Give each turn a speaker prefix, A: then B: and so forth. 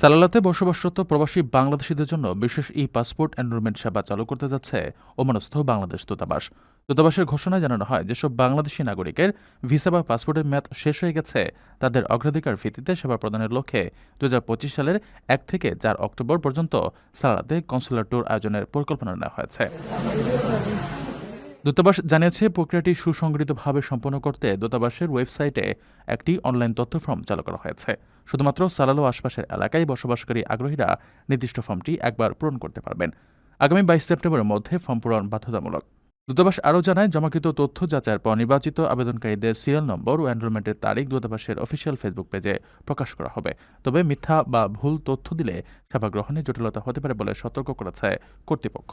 A: সালালাতে বসবাসরত প্রবাসী বাংলাদেশিদের জন্য বিশেষ ই পাসপোর্ট এনরোলমেন্ট সেবা চালু করতে যাচ্ছে ওমানস্থ বাংলাদেশ দূতাবাস। দূতাবাসের ঘোষণায় জানানো হয়, যেসব বাংলাদেশি নাগরিকের ভিসা বা পাসপোর্টের মেয়াদ শেষ হয়ে গেছে, তাদের অগ্রাধিকার ভিত্তিতে সেবা প্রদানের লক্ষ্যে দু হাজার পঁচিশ সালের এক থেকে চার অক্টোবর পর্যন্ত সালালাতে কনসুলার ট্যুর আয়োজনের পরিকল্পনা নেওয়া হয়েছে। দূতাবাস জানিয়েছে, প্রক্রিয়াটি সুসংগঠিতভাবে সম্পন্ন করতে দূতাবাসের ওয়েবসাইটে একটি অনলাইন তথ্য ফর্ম চালু করা হয়েছে। শুধুমাত্র সালালো আশপাশের এলাকায় বসবাসকারী আগ্রহীরা নির্দিষ্ট ফর্মটি একবার পূরণ করতে পারবেন। আগামী বাইশ সেপ্টেম্বরের মধ্যে ফর্ম পূরণ বাধ্যতামূলক। দূতাবাস আরও জানায়, জমাকৃত তথ্য যাচাইয়ের পর নির্বাচিত আবেদনকারীদের সিরিয়াল নম্বর ও এনরোলমেন্টের তারিখ দূতাবাসের অফিসিয়াল ফেসবুক পেজে প্রকাশ করা হবে। তবে মিথ্যা বা ভুল তথ্য দিলে সেবা গ্রহণে জটিলতা হতে পারে বলে সতর্ক করেছে কর্তৃপক্ষ।